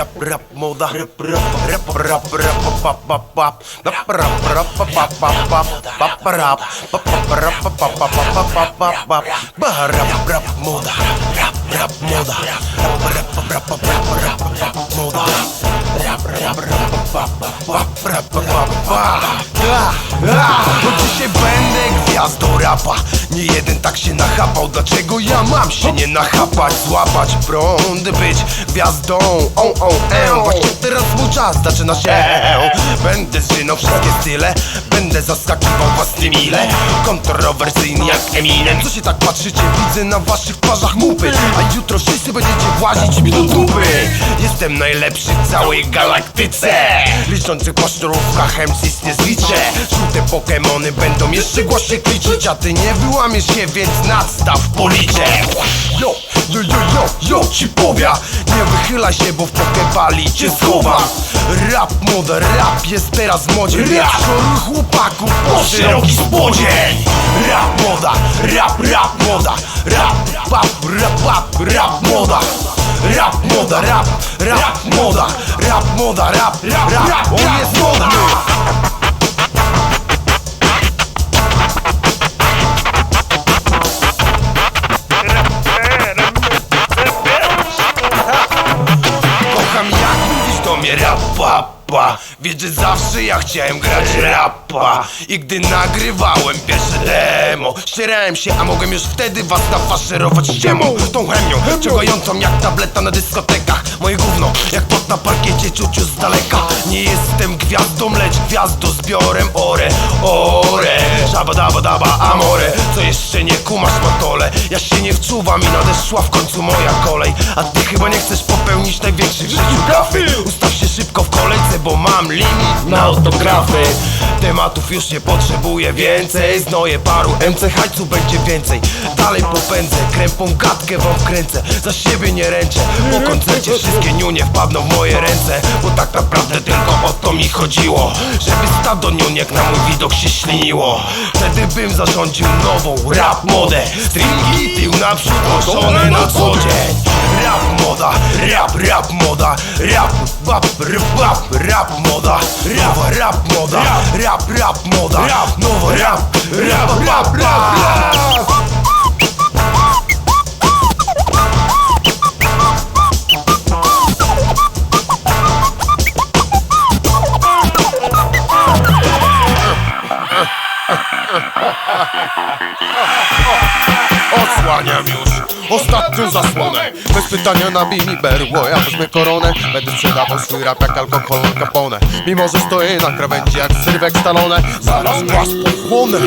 rap, rap, moda Rap, rap, rap, rap, rap, pap, pap, pap Rap, rap, rap, pap, pap, pap, pap Pap, rap, pap, pap, rap, pap, pap, pap, pap, pap, pap, pap rap, rap, moda Rap, rap, moda Rap, rap, rap, rap, rap, rap, moda Rap, rap, rap, pap, pap, rap, pap, pap, pap Ah, ah, Będę gwiazdą rapa. Nie jeden tak się nachapał Dlaczego ja mam się nie nachapać? Złapać prąd, być gwiazdą O, o, e, Właśnie teraz mój czas zaczyna się. Będę zżynął wszystkie style Będę zaskakiwał was tym ile Kontrowersyjny jak Eminem. Co się tak patrzycie? Widzę na waszych twarzach mupy. A jutro wszyscy będziecie włazić mi do dupy. Jestem najlepszy w całej galaktyce. Liczący po szturówkach MCs nie zliczę. Żółte pokemony będą jeszcze głośniej kliczyć A ty nie wyłamiesz się, więc nadstaw policzę Yo, yo, yo, yo, yo ci powia. Nie wychylaj się, bo w pokebali cię schowam Rap moda, rap jest teraz w modzie. Rap! Chorych chłopaków po szeroki spodzień. Rap moda, rap, rap moda. Rap, rap, rap, rap, rap moda. Rap moda, rap, rap moda. Rap moda, rap, rap, rap. On jest modny. Kocham mnie rapapa Wiesz, że zawsze ja chciałem grać rapa. I gdy nagrywałem pierwsze demo Ścierałem się, a mogłem już wtedy was nafaszerować ściemą Tą chemią, ciągającą jak tableta na dyskotekach. Moje gówno, jak pot na parkiecie ciuciu z daleka. Nie jestem gwiazdą, lecz gwiazdo zbiorem ore, ore. Szaba daba daba amore. Co jeszcze kumasz matole Ja się nie wczuwam i nadeszła w końcu moja kolej. A ty chyba nie chcesz popełnić największych w życiu gafy. Ustaw się szybko w kolejce, bo mam limit na autografy. Tematów już nie potrzebuję więcej. Znoję paru MC hajcu będzie więcej. Dalej popędzę, krępą gadkę wam wkręcę. Za siebie nie ręczę Po koncercie wszystkie niunie wpadną w moje ręce. Bo tak naprawdę to mi chodziło Żeby stado niuniek na mój widok się śliniło. Wtedy bym zarządził nową rap modę Stringi tył naprzód noszone na co dzień. Rap moda, rap, rap moda Rap, bap, rap, bap, rap moda. Nowa rap moda, rap, rap moda. Nowa rap, rap, rap, rap, rap 押す! Osłaniam już. Ostatnią zasłonę. Bez pytania nabij mi berło, ja wezmę koronę. Będę sprzedawał swój rap jak alkohol Capone Mimo, że stoję na krawędzi jak sylwek stalone Zaraz was pochłonę.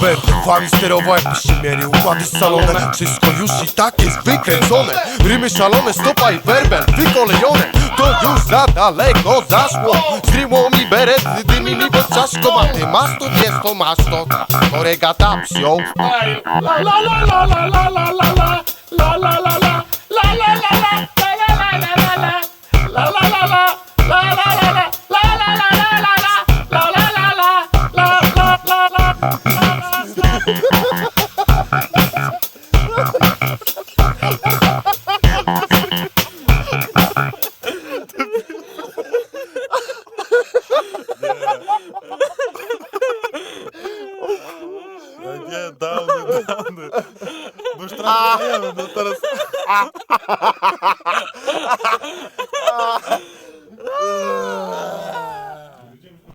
Będę wami sterował jakbyście mieli układy scalone Wszystko już i tak jest wykręcone. Rymy szalone, stopa i werbel wykolejone. To już za daleko zaszło. Zdryło mi beret, dymi mi pod czaszką. A ty masz to, wiesz to, masz to. Korega tam psią La la la la la Ha ha ha! anladın tarası.